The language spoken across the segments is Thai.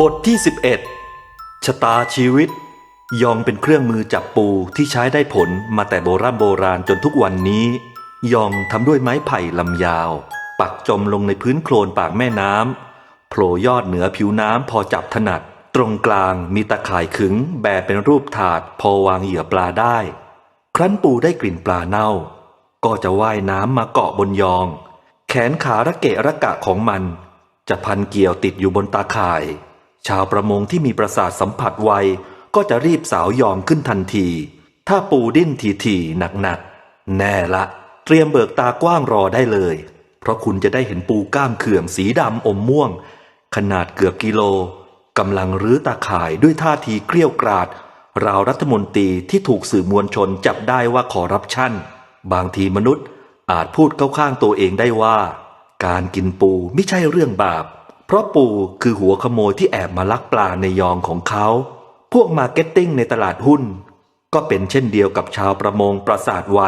บทที่ 11 ชะตาชีวิต ยองเป็นเครื่องมือจับปูที่ใช้ได้ผลมาแต่โบราณโบราณจนทุกวันนี้ ยองทำด้วยไม้ไผ่ลำยาว ปักจมลงในพื้นโคลนปากแม่น้ำโผล่ยอดเหนือผิวน้ำพอจับถนัด ตรงกลางมีตะข่ายขึงแบเป็นรูปถาด พอวางเหยื่อปลาได้ ครั้นปูได้กลิ่นปลาเน่า ก็จะว่ายน้ำมาเกาะบนยอง แขนขาระเกะระกะของมัน จะพันเกี่ยวติดอยู่บนตาข่าย ชาวประมงที่มีประสาทสัมผัสไวก็จะรีบสาวยองขึ้นทันที ถ้าปูดิ้นทีๆหนักๆ แน่ละ เตรียมเบิกตากว้างรอได้เลย เพราะคุณจะได้เห็นปูก้ามเขื่องสีดำอมม่วง ขนาดเกือบกิโลกำลังรื้อตาข่ายด้วยท่าทีเกลี้ยกราด ราวรัฐมนตรีที่ถูกสื่อมวลชนจับได้ว่าขอรับชั่น บางทีมนุษย์อาจพูดเข้าข้างตัวเองได้ว่า การกินปูไม่ใช่เรื่องบาป เพราะปูคือหัวขโมยที่แอบมาลักปลาในยองของเขา พวกมาร์เก็ตติ้งในตลาดหุ้น ก็เป็นเช่นเดียวกับชาวประมงประสาทไว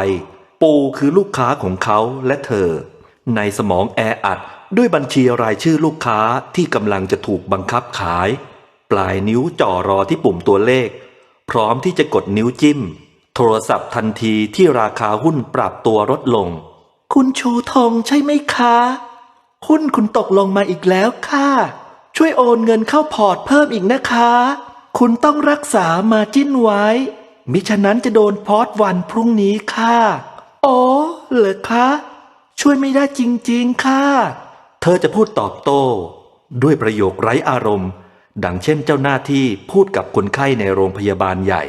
ปูคือลูกค้าของเขาและเธอ ในสมองแออัดด้วยบัญชีรายชื่อลูกค้าที่กำลังจะถูกบังคับขาย ปลายนิ้วจ่อรอที่ปุ่มตัวเลข พร้อมที่จะกดนิ้วจิ้ม โทรศัพท์ทันทีที่ราคาหุ้นปรับตัวลดลง คุณชูทองใช่ไหมคะ หุ้นคุณตกลงมาอีกแล้วค่ะ ช่วยโอนเงินเข้าพอร์ตเพิ่มอีกนะคะ คุณต้องรักษามาจิ้นไว้ มิฉะนั้นจะโดนพอร์ตวันพรุ่งนี้ค่ะ อ๋อ เหรอคะ ช่วยไม่ได้จริงๆค่ะ เธอจะพูดตอบโต้ ด้วยประโยคไร้อารมณ์ ดังเช่นเจ้าหน้าที่พูดกับคนไข้ในโรงพยาบาลใหญ่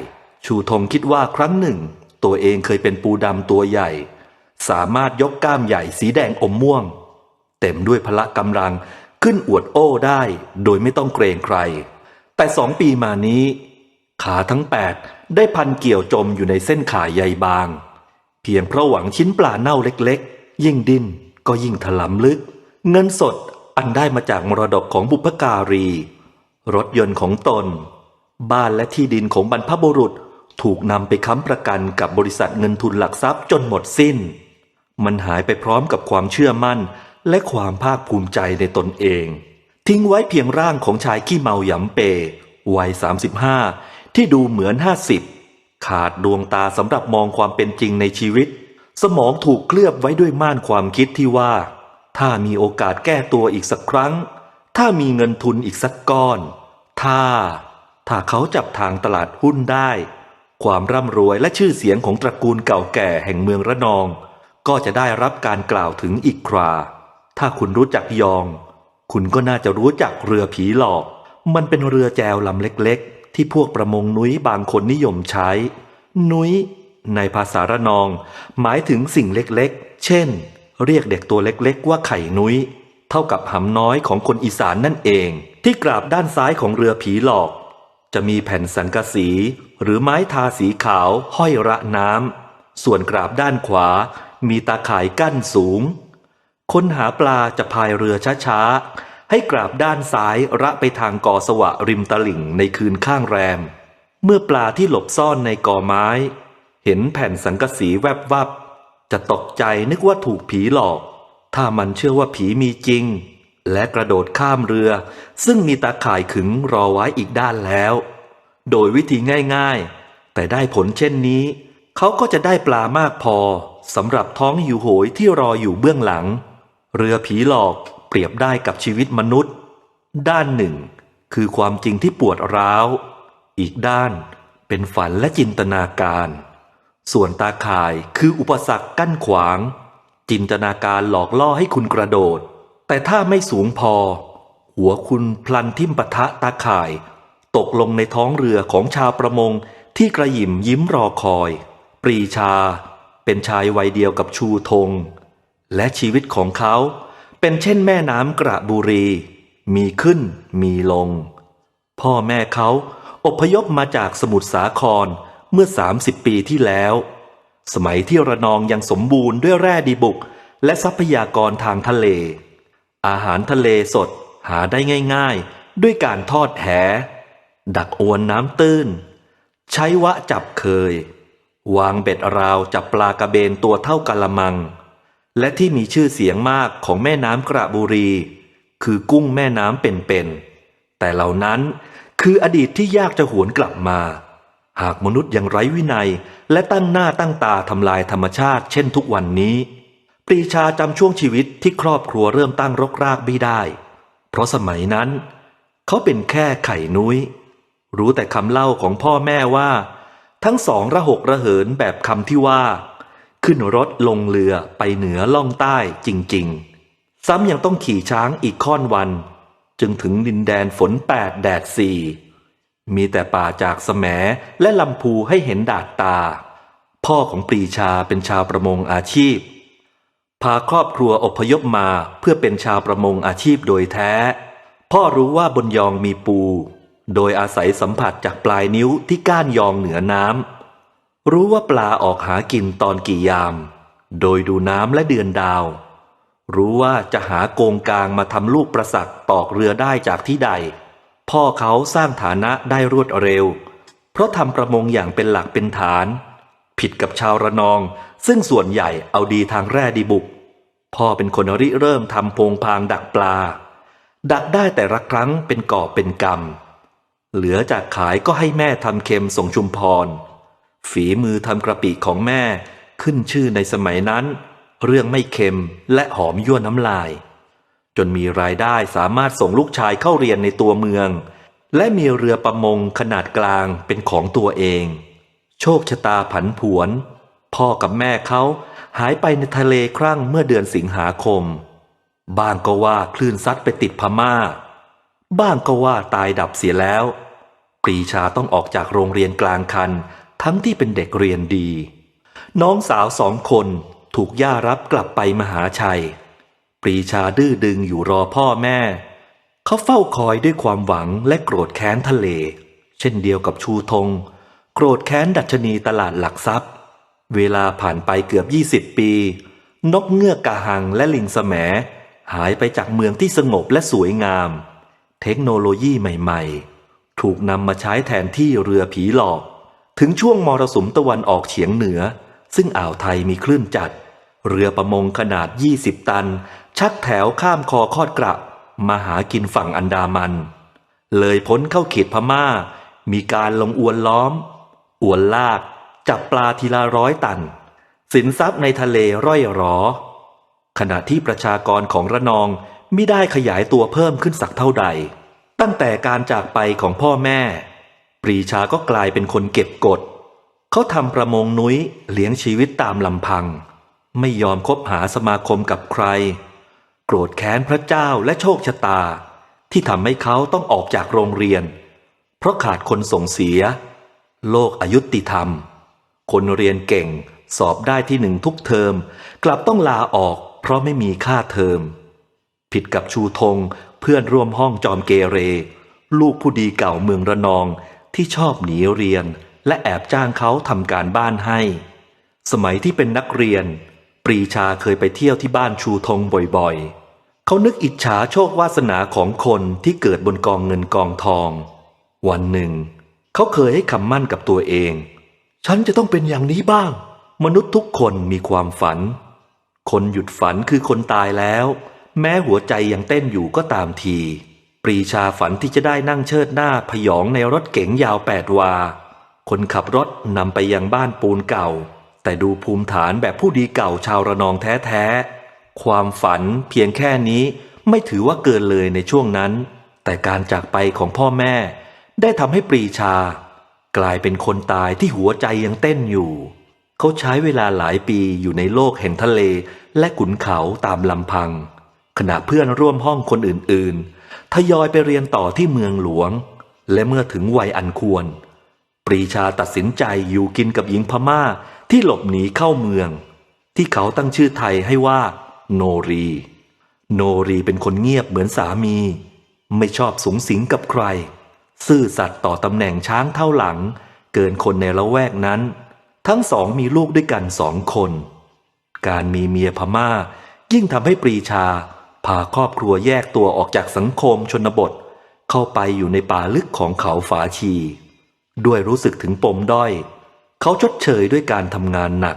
ชูธงคิดว่าครั้งหนึ่ง ตัวเองเคยเป็นปูดำตัวใหญ่ สามารถยกก้ามใหญ่สีแดงอมม่วง เต็มด้วยพละกำลังขึ้นอวดโอ้ได้โดยไม่ต้องเกรงใคร แต่สองปีมานี้ ขาทั้งแปดได้พันเกี่ยวจมอยู่ในเส้นขาใยบาง เพียงเพราะหวังชิ้นปลาเน่าเล็กๆ ยิ่งดิ้นก็ยิ่งถลำลึก เงินสดอันได้มาจากมรดกของบุพการี รถยนต์ของตน บ้านและที่ดินของบรรพบุรุษถูกนำไปค้ำประกันกับบริษัทเงินทุนหลักทรัพย์จนหมดสิ้น มันหายไปพร้อมกับความเชื่อมั่น และความภาคภูมิใจในตนเอง ทิ้งไว้เพียงร่างของชายขี้เมาหยำเปวัย 35 ที่ดูเหมือน 50 ขาดดวงตาสำหรับมองความเป็นจริงในชีวิต สมองถูกเคลือบไว้ด้วยม่านความคิดที่ว่า ถ้ามีโอกาสแก้ตัวอีกสักครั้ง ถ้ามีเงินทุนอีกสักก้อน ถ้า ถ้าเขาจับทางตลาดหุ้นได้ ความร่ำรวยและชื่อเสียงของตระกูลเก่าแก่แห่งเมืองระนอง ก็จะได้รับการกล่าวถึงอีกครา ถ้าคุณรู้จักยอง คุณก็น่าจะรู้จักเรือผีหลอก มันเป็นเรือแจวลำเล็กๆ ที่พวกประมงนุ้ยบางคนนิยมใช้ นุ้ย ในภาษาระนอง หมายถึงสิ่งเล็กๆ เช่น เรียกเด็กตัวเล็กๆ ว่าไข่นุ้ย เท่ากับหำน้อยของคนอีสานนั่นเอง ที่กราบด้านซ้ายของเรือผีหลอก จะมีแผ่นสังกะสี หรือไม้ทาสีขาวห้อยระน้ำส่วนกราบด้านขวามีตาข่ายกั้นสูง คนหาปลาจะพายเรือช้าๆ ให้กราบด้านซ้ายระไปทางกอสวะริมตลิ่งในคืนข้างแรม เมื่อปลาที่หลบซ่อนในกอไม้ เห็นแผ่นสังกะสีแวบวับ จะตกใจนึกว่าถูกผีหลอก ถ้ามันเชื่อว่าผีมีจริง และกระโดดข้ามเรือ ซึ่งมีตาข่ายขึงรอไว้อีกด้านแล้ว โดยวิธีง่ายๆ แต่ได้ผลเช่นนี้ เขาก็จะได้ปลามากพอสำหรับท้องหิวโหยที่รออยู่เบื้องหลัง เรือผีหลอกเปรียบได้กับชีวิตมนุษย์ ด้านหนึ่ง คือความจริงที่ปวดร้าว อีกด้านเป็นฝันและจินตนาการ ส่วนตาข่ายคืออุปสรรคกั้นขวาง จินตนาการหลอกล่อให้คุณกระโดด แต่ถ้าไม่สูงพอ หัวคุณพลันทิ่มปะทะตาข่าย ตกลงในท้องเรือของชาวประมงที่กระหยิมยิ้มรอคอย ปรีชา เป็นชายวัยเดียวกับชูธง และชีวิตของเขาเป็นเช่นแม่น้ำกระบุรี มีขึ้นมีลง พ่อแม่เขาอพยพมาจากสมุทรสาครเมื่อ 30 ปีที่แล้ว สมัยที่ระนองยังสมบูรณ์ด้วยแร่ดีบุก และทรัพยากรทางทะเล อาหารทะเลสดหาได้ง่าย ๆ ด้วยการทอดแห ดักอวนน้ำตื้น ใช้วะจับเคย วางเบ็ดราวจับปลากระเบนตัวเท่ากะละมัง และที่มีชื่อเสียงมากของแม่น้ำกระบุรี คือกุ้งแม่น้ำเป็นๆแต่เหล่านั้นคืออดีตที่ยากจะหวนกลับมา หากมนุษย์ยังไร้วินัย และตั้งหน้าตั้งตาทำลายธรรมชาติ เช่นทุกวันนี้ ปรีชาจำช่วงชีวิตที่ครอบครัวเริ่มตั้งรกรากไม่ได้ เพราะสมัยนั้น เขาเป็นแค่ไข่นุย้ย รู้แต่คำเล่าของพ่อแม่ว่า ทั้งสองระหกระเหินแบบคำที่ว่า ขึ้นรถลงเรือไปเหนือล่องใต้จริง ๆ ซ้ำยังต้องขี่ช้างอีกค่อนวัน จึงถึงดินแดนฝนแปดแดดสี่มีแต่ป่าจากแสมและลำพูให้เห็นดาดตา พ่อของปรีชาเป็นชาวประมงอาชีพ พาครอบครัวอพยพมาเพื่อเป็นชาวประมงอาชีพโดยแท้ พ่อรู้ว่าบนยองมีปู โดยอาศัยสัมผัสจากปลายนิ้วที่ก้านยองเหนือน้ำ รู้ว่าปลาออกหากินตอนกี่ยาม โดยดูน้ำและเดือนดาว รู้ว่าจะหาโกงกลางมาทำลูกประสักตอกเรือได้จากที่ใด พ่อเขาสร้างฐานะได้รวดเร็ว เพราะทำประมงอย่างเป็นหลักเป็นฐาน ผิดกับชาวระนอง ซึ่งส่วนใหญ่เอาดีทางแร่ดีบุก พ่อเป็นคนริเริ่มทำโพงพางดักปลา ดักได้แต่ละครั้งเป็นกอเป็นกำเหลือจากขายก็ให้แม่ทำเค็มส่งชุมพร ฝีมือทำกระปิของแม่ขึ้นชื่อในสมัยนั้น เรื่องไม่เค็มและหอมยั่วน้ำลาย จนมีรายได้สามารถส่งลูกชายเข้าเรียนในตัวเมือง และมีเรือประมงขนาดกลางเป็นของตัวเอง โชคชะตาผันผวน พ่อกับแม่เขาหายไปในทะเลครั่งเมื่อเดือนสิงหาคม บ้างก็ว่าคลื่นซัดไปติดพม่า บ้างก็ว่าตายดับเสียแล้ว ปรีชาต้องออกจากโรงเรียนกลางคัน ทั้งที่เป็นเด็กเรียนดี น้องสาวสองคนถูกย่ารับกลับไปมหาชัย ปรีชาดื้อดึงอยู่รอพ่อแม่ เขาเฝ้าคอยด้วยความหวังและโกรธแค้นทะเล เช่นเดียวกับชูธง โกรธแค้นดัชนีตลาดหลักทรัพย์ เวลาผ่านไปเกือบ 20 ปี นกเงือกกาหังและลิงแสมหายไปจากเมืองที่สงบและสวยงาม เทคโนโลยีใหม่ ๆ ถูกนำมาใช้แทนที่เรือผีหลอก ถึงช่วงมรสุมตะวันออกเฉียงเหนือ ซึ่งอ่าวไทยมีคลื่นจัด เรือประมงขนาด 20 ตัน ชักแถวข้ามคอคอดกระ มาหากินฝั่งอันดามัน เลยพ้นเข้าเขตพม่า มีการลงอวนล้อม อวนลาก จับปลาทีละร้อยตัน สินทรัพย์ในทะเลร่อยหรอ ขณะที่ประชากรของระนองไม่ได้ขยายตัวเพิ่มขึ้นสักเท่าใด ตั้งแต่การจากไปของพ่อแม่ ปรีชาก็กลายเป็นคนเก็บกฎเขาทำประมงนุ้ยเลี้ยงชีวิตตามลำพัง ไม่ยอมคบหาสมาคมกับใคร โกรธแค้นพระเจ้าและโชคชะตา ที่ทำให้เขาต้องออกจากโรงเรียน เพราะขาดคนส่งเสีย โลกอายุติธรรม คนเรียนเก่งสอบได้ที่หนึ่งทุกเทอม กลับต้องลาออกเพราะไม่มีค่าเทอม ผิดกับชูธงเพื่อนร่วมห้องจอมเกเร ลูกผู้ดีเก่าเมืองระนอง ที่ชอบหนีเรียนและแอบจ้างเขาทำการบ้านให้ สมัยที่เป็นนักเรียน ปรีชาเคยไปเที่ยวที่บ้านชูธงบ่อยๆ เขานึกอิจฉาโชควาสนาของคนที่เกิดบนกองเงินกองทอง วันหนึ่ง เขาเคยให้คำมั่นกับตัวเอง ฉันจะต้องเป็นอย่างนี้บ้าง มนุษย์ทุกคนมีความฝัน คนหยุดฝันคือคนตายแล้ว แม้หัวใจยังเต้นอยู่ก็ตามที รีชาฝันที่จะได้นั่งเชิดหน้าพยองในรถเก๋งยาวแปดวา คนขับรถนำไปยังบ้านปูนเก่า แต่ดูภูมิฐานแบบผู้ดีเก่าชาวระนองแท้ๆ ความฝันเพียงแค่นี้ไม่ถือว่าเกินเลยในช่วงนั้น แต่การจากไปของพ่อแม่ ได้ทำให้ปรีชา กลายเป็นคนตายที่หัวใจยังเต้นอยู่ เขาใช้เวลาหลายปีอยู่ในโลกแห่งทะเลและขุนเขาตามลำพัง ขณะเพื่อนร่วมห้องคนอื่นๆ ทยอยไปเรียนต่อที่เมืองหลวง และเมื่อถึงวัยอันควร ปรีชาตัดสินใจอยู่กินกับหญิงพม่าที่หลบหนีเข้าเมือง ที่เขาตั้งชื่อไทยให้ว่า โนรี โนรีเป็นคนเงียบเหมือนสามี ไม่ชอบสูงสิงกับใคร ซื่อสัตย์ต่อตำแหน่งช้างเท่าหลัง เกินคนในละแวกนั้น ทั้งสองมีลูกด้วยกันสองคน การมีเมียพม่า ยิ่งทำให้ปรีชา พาครอบครัวแยกตัวออกจากสังคมชนบท เข้าไปอยู่ในป่าลึกของเขาฝาชี ด้วยรู้สึกถึงปมด้อย เขาชดเชยด้วยการทำงานหนัก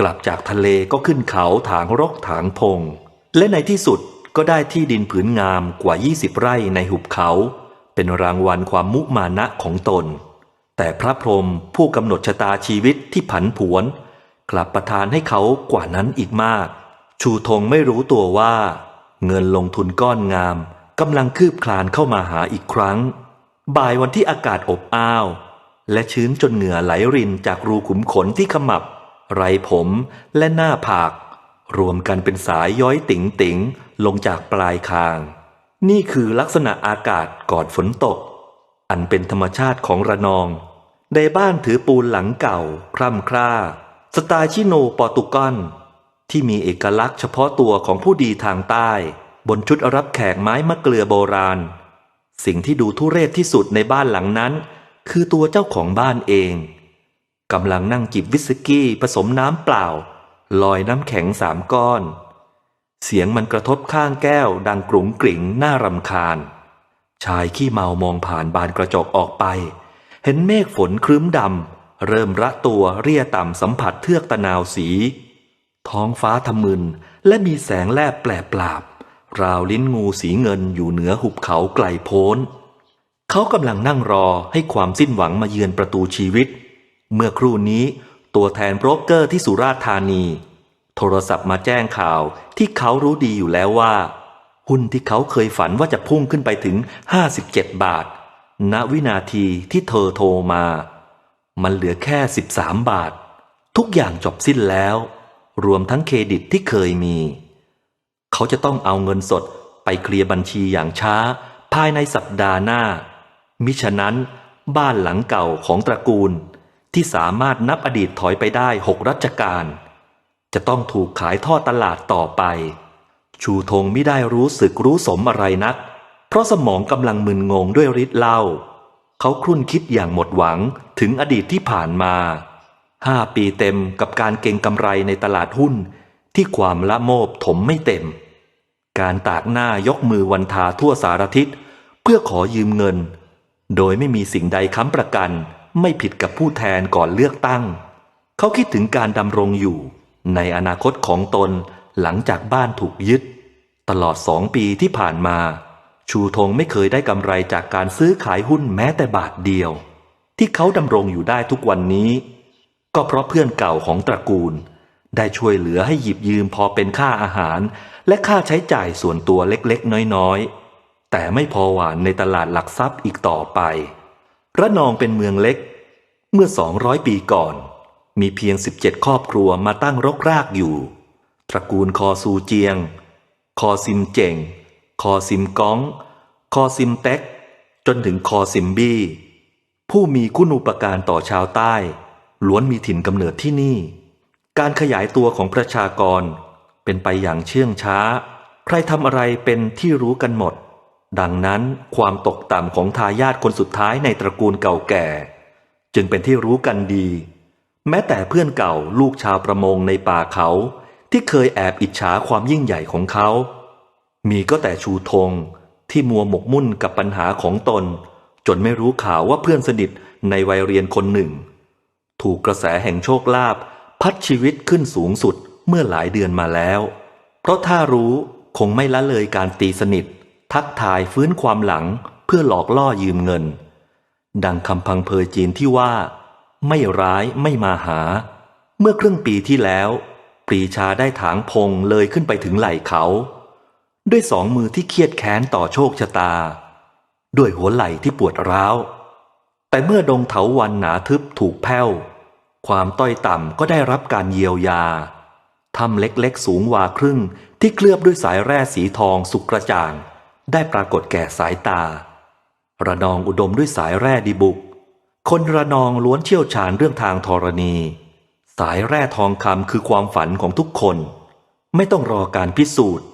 กลับจากทะเลก็ขึ้นเขาถางรกถางพง และในที่สุดก็ได้ที่ดินผืนงามกว่า 20 ไร่ในหุบเขา เป็นรางวัลความมุมานะของตน แต่พระพรหมผู้กำหนดชะตาชีวิตที่ผันผวน กลับประทานให้เขากว่านั้นอีกมาก ชูธงไม่รู้ตัวว่า เงินลงทุนก้อนงามกำลังคืบคลานเข้ามาหาอีกครั้ง บ่ายวันที่อากาศอบอ้าว และชื้นจนเหงื่อไหลรินจากรูขุมขนที่ขมับ ไรผมและหน้าผาก รวมกันเป็นสายย้อยติ๋งติ๋งลงจากปลายคาง นี่คือลักษณะอากาศก่อนฝนตก อันเป็นธรรมชาติของระนอง ในบ้านถือปูนหลังเก่า คร่ำคร่า สไตล์ชิโนโปรตุกอน ที่มีเอกลักษณ์เฉพาะตัวของผู้ดีทางใต้ บนชุดรับแขกไม้มะเกลือโบราณ สิ่งที่ดูทุเรศที่สุดในบ้านหลังนั้น คือตัวเจ้าของบ้านเองกำลังนั่งจิบวิสกี้ผสมน้ำเปล่า ลอยน้ำแข็งสามก้อน เสียงมันกระทบข้างแก้วดังกรุงกริ่งน่ารำคาญ ชายขี้เมามองผ่านบานกระจกออกไป เห็นเมฆฝนครึ้มดำเริ่มระตัวเรียต่ำสัมผัสเทือกตะนาวสี ท้องฟ้าทะมึนและมีแสงแลบแปลปลาบ ราวลิ้นงูสีเงินอยู่เหนือหุบเขาไกลโพ้น เขากำลังนั่งรอให้ความสิ้นหวังมาเยือนประตูชีวิต เมื่อครู่นี้ตัวแทนโบรกเกอร์ที่สุราษฎร์ธานี โทรศัพท์มาแจ้งข่าวที่เขารู้ดีอยู่แล้วว่า หุ้นที่เขาเคยฝันว่าจะพุ่งขึ้นไปถึง 57 บาท ณวินาทีที่เธอโทรมา มันเหลือแค่ 13 บาท ทุกอย่างจบสิ้นแล้ว รวมทั้งเครดิตที่เคยมี เขาจะต้องเอาเงินสดไปเคลียร์บัญชีอย่างช้า ภายในสัปดาห์หน้า มิฉะนั้นบ้านหลังเก่าของตระกูล ที่สามารถนับอดีตถอยไปได้หกรัชกาลจะต้องถูกขายทอดตลาดต่อไป ชูธงไม่ได้รู้สึกรู้สมอะไรนัก เพราะสมองกำลังมึนงงด้วยฤทธิ์เหล้าเขาครุ่นคิดอย่างหมดหวังถึงอดีตที่ผ่านมา ห้าปีเต็มกับการเก็งกำไรในตลาดหุ้น ที่ความละโมบถมไม่เต็ม การตากหน้ายกมือวันทาทั่วสารทิศ เพื่อขอยืมเงิน โดยไม่มีสิ่งใดค้ำประกัน ไม่ผิดกับผู้แทนก่อนเลือกตั้ง เขาคิดถึงการดำรงอยู่ ในอนาคตของตนหลังจากบ้านถูกยึด ตลอดสองปีที่ผ่านมา ชูธงไม่เคยได้กำไรจากการซื้อขายหุ้นแม้แต่บาทเดียว ที่เขาดำรงอยู่ได้ทุกวันนี้ ก็เพราะเพื่อนเก่าของตระกูล ได้ช่วยเหลือให้หยิบยืมพอเป็นค่าอาหาร และค่าใช้จ่ายส่วนตัวเล็กๆ น้อยๆ แต่ไม่พอหวานในตลาดหลักทรัพย์อีกต่อไประนองเป็นเมืองเล็ก เมื่อ 200 ปีก่อน มีเพียง 17 ครอบครัวมาตั้งรกรากอยู่ ตระกูลคอซูเจียง คอซิมเจงคอซิมก้อง คอซิมเต็ก จนถึงคอซิมบี้ ผู้มีคุณูปการต่อชาวใต้ ล้วนมีถิ่นกำเนิดที่นี่ การขยายตัวของประชากร เป็นไปอย่างเชื่องช้า ใครทำอะไรเป็นที่รู้กันหมด ดังนั้นความตกต่ำของทายาทคนสุดท้ายในตระกูลเก่าแก่ จึงเป็นที่รู้กันดี แม้แต่เพื่อนเก่าลูกชาวประมงในป่าเขาที่เคยแอบอิจฉาความยิ่งใหญ่ของเขา มีก็แต่ชูธงที่มัวหมกมุ่นกับปัญหาของตน จนไม่รู้ข่าวว่าเพื่อนสนิทในวัยเรียนคนหนึ่ง ถูกกระแสแห่งโชคลาภพัดชีวิตขึ้นสูงสุดเมื่อหลายเดือนมาแล้ว เพราะถ้ารู้คงไม่ละเลยการตีสนิท ทักทายฟื้นความหลังเพื่อหลอกล่อยืมเงิน ดังคำพังเพยจีนที่ว่า ไม่ร้ายไม่มาหา เมื่อครึ่งปีที่แล้ว ปรีชาได้ถางพงเลยขึ้นไปถึงไหล่เขา ด้วยสองมือที่เครียดแค้นต่อโชคชะตา ด้วยหัวไหล่ที่ปวดร้าวแต่เมื่อดงเถาวันหนาทึบถูกแผ้ว ความต้อยต่ำก็ได้รับการเยียวยาถ้ำเล็กๆ สูงวาครึ่งที่เคลือบด้วยสายแร่สีทองสุกกระจ่าง ได้ปรากฏแก่สายตา ระนองอุดมด้วยสายแร่ดีบุก คนระนองล้วนเชี่ยวชาญเรื่องทางธรณี สายแร่ทองคำคือความฝันของทุกคน ไม่ต้องรอการพิสูจน์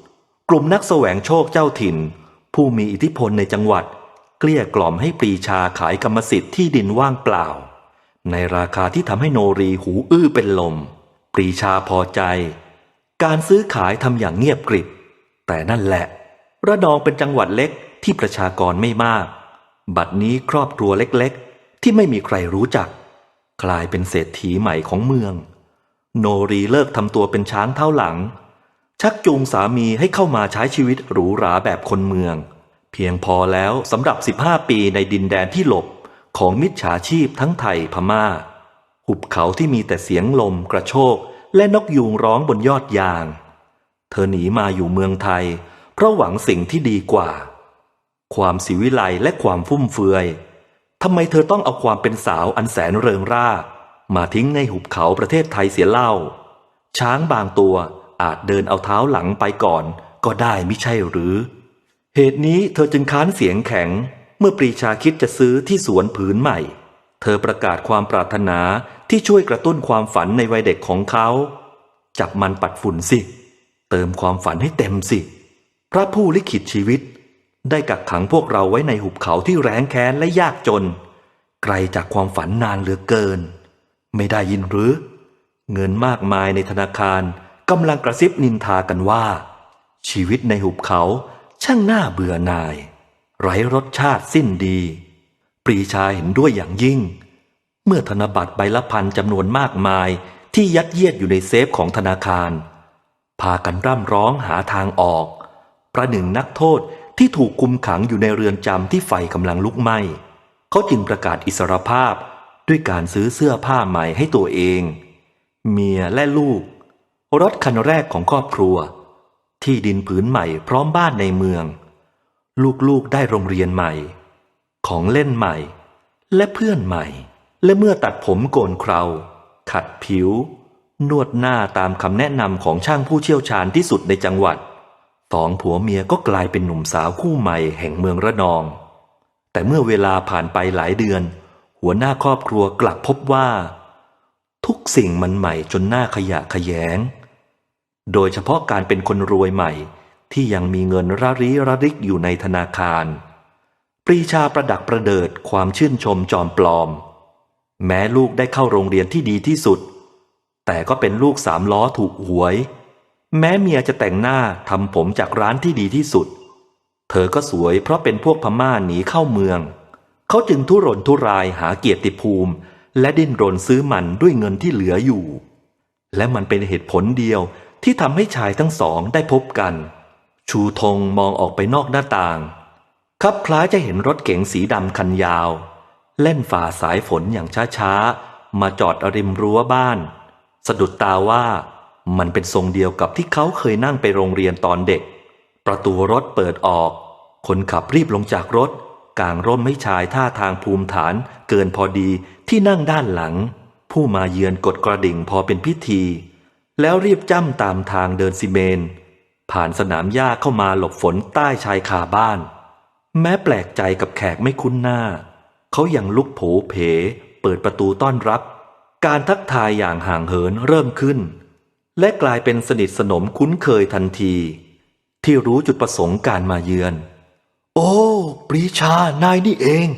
กลุ่มนักแสวงโชคเจ้าถิ่น ผู้มีอิทธิพลในจังหวัด เกลี้ยกล่อมให้ปรีชาขายกรรมสิทธิ์ที่ดินว่างเปล่า ในราคาที่ทำให้โนรีหูอื้อเป็นลม ปรีชาพอใจ การซื้อขายทำอย่างเงียบกริบ แต่นั่นแหละ ระนองเป็นจังหวัดเล็กที่ประชากรไม่มาก บัดนี้ครอบครัวเล็กๆ ที่ไม่มีใครรู้จัก กลายเป็นเศรษฐีใหม่ของเมือง โนรีเลิกทำตัวเป็นช้างเท่าหลัง ชักจูงสามีให้เข้ามาใช้ชีวิตหรูหราแบบคนเมือง เพียงพอแล้วสำหรับ 15 ปีในดินแดนที่หลบ ของมิจฉาชีพทั้งไทยพม่า หุบเขาที่มีแต่เสียงลมกระโชกและนกยูงร้องบนยอดยาง เธอหนีมาอยู่เมืองไทย เพราะหวังสิ่งที่ดีกว่า ความสิวิไลและความฟุ่มเฟือยทำไมเธอต้องเอาความเป็นสาวอันแสนเริงร่า มาทิ้งในหุบเขาประเทศไทยเสียเล่า ช้างบางตัวอาจเดินเอาเท้าหลังไปก่อน ก็ได้ไม่ใช่หรือ เหตุนี้เธอจึงค้านเสียงแข็ง เมื่อปรีชาคิดจะซื้อที่สวนผืนใหม่ เธอประกาศความปรารถนาที่ช่วยกระตุ้นความฝันในวัยเด็กของเขา จับมันปัดฝุ่นสิ เติมความฝันให้เต็มสิ พระผู้ลิขิตชีวิต ได้กักขังพวกเราไว้ในหุบเขาที่แร้งแค้นและยากจน ไกลจากความฝันนานเหลือเกิน ไม่ได้ยินหรือ เงินมากมายในธนาคารกำลังกระซิบนินทากันว่า ชีวิตในหุบเขาช่างน่าเบื่อหน่าย ไร้รสชาติสิ้นดี ปรีชาเห็นด้วยอย่างยิ่ง เมื่อธนบัตรใบละพันจำนวนมากมายที่ยัดเยียดอยู่ในเซฟของธนาคาร พากันร่ำร้องหาทางออก ประหนึ่งนักโทษที่ถูกคุมขังอยู่ในเรือนจำที่ไฟกำลังลุกไหม้ เขาจึงประกาศอิสรภาพด้วยการซื้อเสื้อผ้าใหม่ให้ตัวเอง เมียและลูก รถคันแรกของครอบครัว ที่ดินผืนใหม่พร้อมบ้านในเมือง ลูกๆได้โรงเรียนใหม่ ของเล่นใหม่ และเพื่อนใหม่ และเมื่อตัดผมโกนเคราขัดผิว นวดหน้าตามคำแนะนำของช่างผู้เชี่ยวชาญที่สุดในจังหวัดสองผัวเมียก็กลายเป็นหนุ่มสาวคู่ใหม่แห่งเมืองระนอง แต่เมื่อเวลาผ่านไปหลายเดือน หัวหน้าครอบครัวกลับพบว่า ทุกสิ่งมันใหม่จนหน้าขยะขยง โดยเฉพาะการเป็นคนรวยใหม่ ที่ยังมีเงินระริระริกอยู่ในธนาคาร ปรีชาประดักประเดิดความชื่นชมจอมปลอม แม้ลูกได้เข้าโรงเรียนที่ดีที่สุด แต่ก็เป็นลูกสามล้อถูกหวย แม้เมียจะแต่งหน้าทำผมจากร้านที่ดีที่สุด เธอก็สวยเพราะเป็นพวกพม่าหนีเข้าเมือง เขาจึงทุรนทุรายหาเกียรติภูมิ และดิ้นรนซื้อมันด้วยเงินที่เหลืออยู่ และมันเป็นเหตุผลเดียวที่ทำให้ชายทั้งสองได้พบกัน ชูธงมองออกไปนอกหน้าต่าง คับคล้ายจะเห็นรถเก๋งสีดำคันยาว เล่นฝ่าสายฝนอย่างช้าๆ มาจอดริมรั้วบ้าน สะดุดตาว่ามันเป็นทรงเดียวกับที่เขาเคยนั่งไปโรงเรียนตอนเด็ก ประตูรถเปิดออก คนขับรีบลงจากรถ กางร่มให้ชายท่าทางภูมิฐานเกินพอดีที่นั่งด้านหลัง ผู้มาเยือนกดกระดิ่งพอเป็นพิธี แล้วรีบจ้ำตามทางเดินซีเมน ผ่านสนามหญ้าเข้ามาหลบฝนใต้ชายคาบ้าน แม้แปลกใจกับแขกไม่คุ้นหน้า เขายังลุกโผเพ เปิดประตูต้อนรับ การทักทายอย่างห่างเหินเริ่มขึ้น และกลายเป็นสนิทสนมคุ้นเคยทันที ที่รู้จุดประสงค์การมาเยือน โอ้ ปรีชานายนี่เอง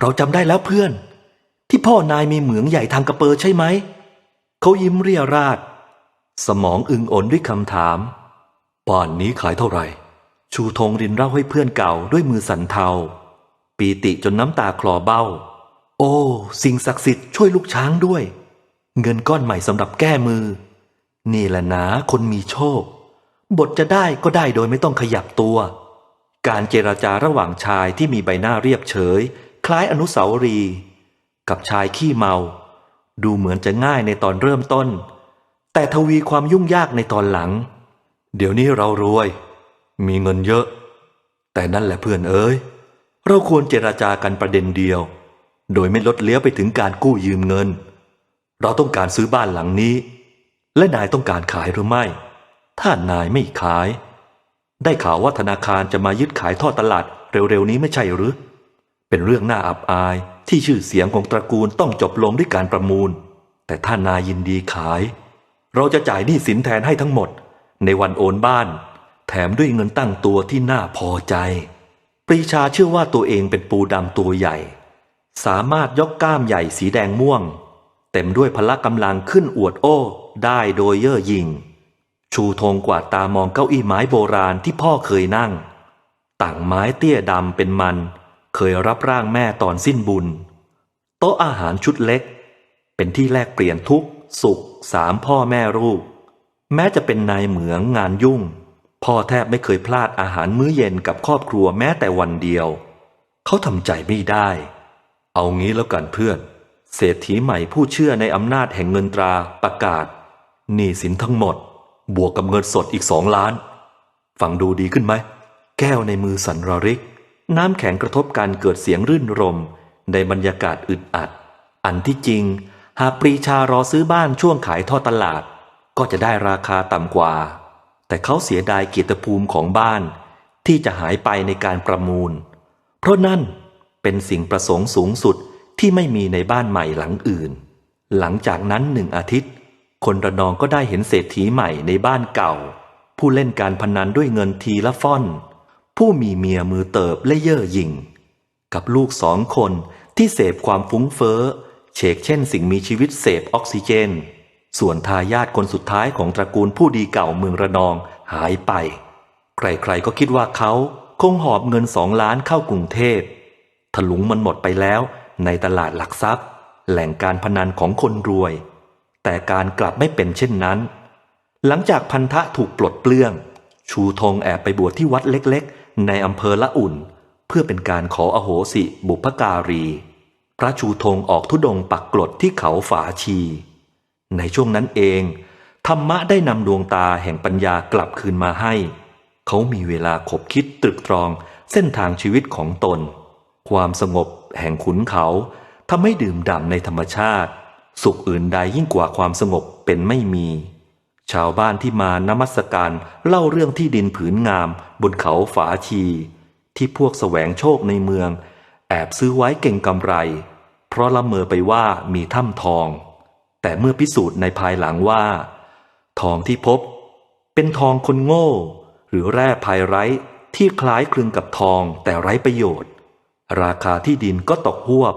เราจำได้แล้วเพื่อน ที่พ่อนายมีเหมืองใหญ่ทางกระเปอใช่ไหม เขายิ้มเรียราดสมองอึงอนด้วยคำถาม บ้านนี้ขายเท่าไหร่ ชูธงรินเล่าให้เพื่อนเก่าด้วยมือสันเทา ปีติจนน้ำตาคลอเบ้า โอ้ สิ่งศักดิ์สิทธิ์ช่วยลูกช้างด้วย เงินก้อนใหม่สำหรับแก้มือ นี่แหละนะคนมีโชค บทจะได้ก็ได้โดยไม่ต้องขยับตัว การเจราจาระหว่างชายที่มีใบหน้าเรียบเฉย คล้ายอนุสาวรีย์กับชายขี้เมา ดูเหมือนจะง่ายในตอนเริ่มต้น แต่ทวีความยุ่งยากในตอนหลัง เดี๋ยวนี้เรารวย มีเงินเยอะ แต่นั่นแหละเพื่อนเอ้ย เราควรเจราจากันประเด็นเดียว โดยไม่ลดเลี้ยวไปถึงการกู้ยืมเงิน เราต้องการซื้อบ้านหลังนี้ และนายต้องการขายหรือไม่ ถ้านายไม่ขาย ได้ข่าวว่าธนาคารจะมายึดขายท่อตลาดเร็วๆนี้ไม่ใช่หรือ เป็นเรื่องน่าอับอายที่ชื่อเสียงของตระกูลต้องจบลงด้วยการประมูล แต่ถ้านายยินดีขาย เราจะจ่ายหนี้สินแทนให้ทั้งหมด ในวันโอนบ้าน แถมด้วยเงินตั้งตัวที่น่าพอใจ ปรีชาเชื่อว่าตัวเองเป็นปูดำตัวใหญ่ สามารถยกก้ามใหญ่สีแดงม่วง เต็มด้วยพละกำลังขึ้นอวดโอ้ได้โดยเย่อหยิ่ง ชูธงกวาดตามองเก้าอี้ไม้โบราณที่พ่อเคยนั่ง ต่างไม้เตี้ยดำเป็นมัน เคยรับร่างแม่ตอนสิ้นบุญ โต๊ะอาหารชุดเล็ก เป็นที่แลกเปลี่ยนทุกสุขสามพ่อแม่ลูก แม้จะเป็นนายเหมืองงานยุ่ง พ่อแทบไม่เคยพลาดอาหารมื้อเย็นกับครอบครัวแม้แต่วันเดียว เขาทำใจไม่ได้ เอางี้แล้วกันเพื่อน เศรษฐีใหม่ผู้เชื่อในอำนาจแห่งเงินตราประกาศหนี้สินทั้งหมด บวกกับเงินสดอีกสองล้าน ฟังดูดีขึ้นไหม แก้วในมือสันระริก น้ำแข็งกระทบกันเกิดเสียงรื่นรม ในบรรยากาศอึดอัด อันที่จริง หากปรีชารอซื้อบ้านช่วงขายทอดตลาด ก็จะได้ราคาต่ำกว่า แต่เขาเสียดายเกียรติภูมิของบ้านที่จะหายไปในการประมูล เพราะนั่นเป็นสิ่งประสงค์สูงสุดที่ไม่มีในบ้านใหม่หลังอื่น หลังจากนั้นหนึ่งอาทิตย์ คนระนองก็ได้เห็นเศรษฐีใหม่ในบ้านเก่า ผู้เล่นการพนันด้วยเงินทีละฟ่อน ผู้มีเมียมือเติบและเย่อหยิ่ง กับลูกสองคนที่เสพความฟุ้งเฟ้อเฉกเช่นสิ่งมีชีวิตเสพออกซิเจน ส่วนทายาทคนสุดท้ายของตระกูลผู้ดีเก่าเมืองระนองหายไป ใครๆก็คิดว่าเขาคงหอบเงินสองล้านเข้ากรุงเทพถลุงมันหมดไปแล้วในตลาดหลักทรัพย์ แหล่งการพนันของคนรวย แต่การกลับไม่เป็นเช่นนั้น หลังจากพันธะถูกปลดเปลื้อง ชูธงแอบไปบวชที่วัดเล็กๆ ในอำเภอละอุ่น เพื่อเป็นการขออโหสิบุพการี พระชูธงออกทุดงค์ปักกลดที่เขาฝาชี ในช่วงนั้นเอง ธรรมะได้นำดวงตาแห่งปัญญากลับคืนมาให้ เขามีเวลาขบคิดตรึกตรองเส้นทางชีวิตของตน ความสงบแห่งขุนเขาทำให้ดื่มด่ำในธรรมชาติ สุขอื่นใดยิ่งกว่าความสงบเป็นไม่มี ชาวบ้านที่มานมัสการเล่าเรื่องที่ดินผืนงาม บนเขาฝาชี ที่พวกแสวงโชคในเมือง แอบซื้อไว้เก่งกำไร เพราะละเมอไปว่ามีถ้ำทอง แต่เมื่อพิสูจน์ในภายหลังว่า ทองที่พบ เป็นทองคนโง่ หรือแร่ภายไร้ที่คล้ายคลึงกับทองแต่ไร้ประโยชน์ ราคาที่ดินก็ตกหวบ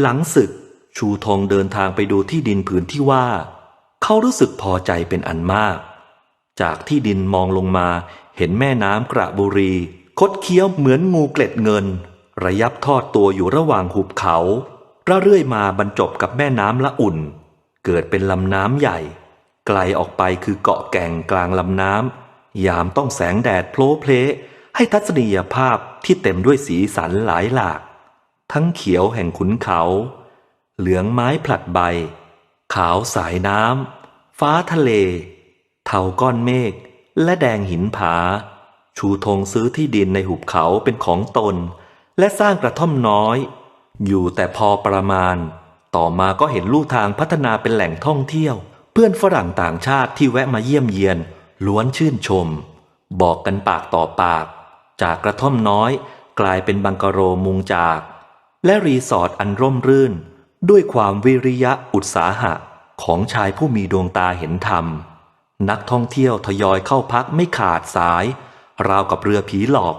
หลังศึกชูทองเดินทางไปดูที่ดินผืนที่ว่า เขารู้สึกพอใจเป็นอันมาก จากที่ดินมองลงมาเห็นแม่น้ำกระบุรี คดเคี้ยวเหมือนงูเกล็ดเงิน ระยับทอดตัวอยู่ระหว่างหุบเขาระเรื่อยมาบรรจบกับแม่น้ำละอุ่น เกิดเป็นลำน้ำใหญ่ ไกลออกไปคือเกาะแก่งกลางลำน้ำยามต้องแสงแดดโพลเพลให้ทัศนียภาพที่เต็มด้วยสีสันหลายหลาก ทั้งเขียวแห่งขุนเขา เหลืองไม้ผลัดใบ ขาวสายน้ำฟ้าทะเล เทาก้อนเมฆและแดงหินผา ชูธงซื้อที่ดินในหุบเขาเป็นของตน และสร้างกระท่อมน้อย อยู่แต่พอประมาณ ต่อมาก็เห็นลู่ทางพัฒนาเป็นแหล่งท่องเที่ยว เพื่อนฝรั่งต่างชาติที่แวะมาเยี่ยมเยียน ล้วนชื่นชม บอกกันปากต่อปาก จากกระท่อมน้อยกลายเป็นบังกะโรมุงจาก และรีสอร์ทอันร่มรื่น ด้วยความวิริยะอุตสาหะของชายผู้มีดวงตาเห็นธรรม นักท่องเที่ยวทยอยเข้าพักไม่ขาดสาย ราวกับเรือผีหลอก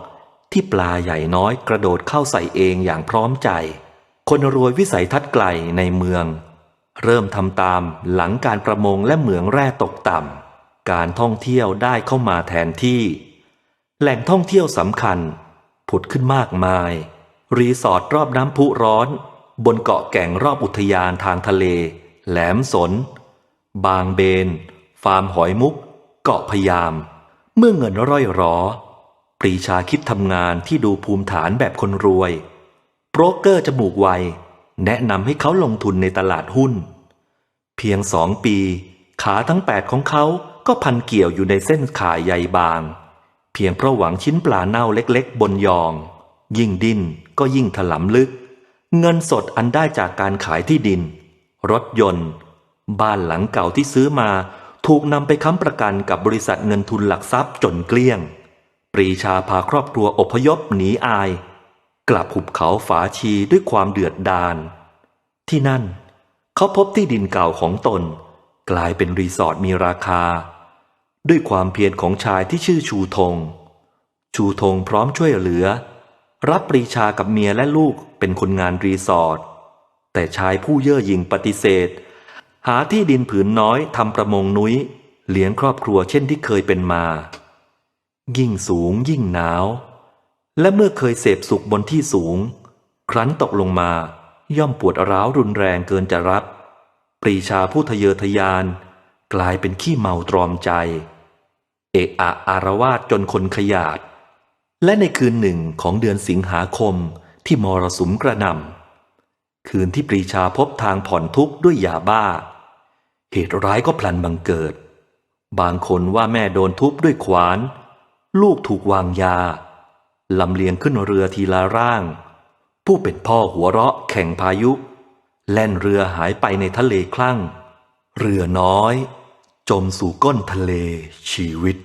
ที่ปลาใหญ่น้อยกระโดดเข้าใส่เองอย่างพร้อมใจ คนรวยวิสัยทัศน์ไกลในเมือง เริ่มทำตามหลังการประมงและเหมืองแร่ตกต่ำ การท่องเที่ยวได้เข้ามาแทนที่ แหล่งท่องเที่ยวสำคัญ ผุดขึ้นมากมาย รีสอร์ทรอบน้ำพุร้อน บนเกาะแก่งรอบอุทยานทางทะเล แหลมสน บางเบน ฟาร์มหอยมุก เกาะพยาม เมื่อเงินร่อยรอ ปรีชาคิดทำงานที่ดูภูมิฐานแบบคนรวย โบรกเกอร์จมูกไว แนะนำให้เขาลงทุนในตลาดหุ้น เพียงสองปี ขาทั้งแปดของเขาก็พันเกี่ยวอยู่ในเส้นขายใยบาง เพียงเพราะหวังชิ้นปลาเน่าเล็กๆ บนยอง ยิ่งดิ้นก็ยิ่งถลำลึก เงินสดอันได้จากการขายที่ดิน รถยนต์ บ้านหลังเก่าที่ซื้อมาถูกนำไปค้ำประกันกับบริษัทเงินทุนหลักทรัพย์จนเกลี้ยง ปรีชาพาครอบครัวอพยพหนีอาย กลับหุบเขาฝาชีด้วยความเดือดดาล ที่นั่น เขาพบที่ดินเก่าของตน กลายเป็นรีสอร์ทมีราคา ด้วยความเพียรของชายที่ชื่อชูธง ชูธงพร้อมช่วยเหลือ รับปรีชากับเมียและลูกเป็นคนงานรีสอร์ทแต่ชายผู้เย่อหยิ่งปฏิเสธ หาที่ดินผืนน้อยทำประมงนุ้ย เลี้ยงครอบครัวเช่นที่เคยเป็นมา ยิ่งสูงยิ่งหนาว และเมื่อเคยเสพสุขบนที่สูง ครั้นตกลงมา ย่อมปวดร้าวรุนแรงเกินจะรับ ปรีชาผู้ทะเยอทะยาน กลายเป็นขี้เมาตรอมใจ เอะอะอารวาสจนคนขยาด และในคืนหนึ่งของเดือนสิงหาคมที่มรสุมกระหน่ำคืนที่ปรีชาพบทางผ่อนทุกข์ด้วยยาบ้า เหตุร้ายก็พลันบังเกิด บางคนว่าแม่โดนทุบด้วยขวาน ลูกถูกวางยา ลำเลียงขึ้นเรือทีละร่าง ผู้เป็นพ่อหัวเราะแข่งพายุ แล่นเรือหายไปในทะเลคลั่ง เรือน้อย จมสู่ก้นทะเลชีวิต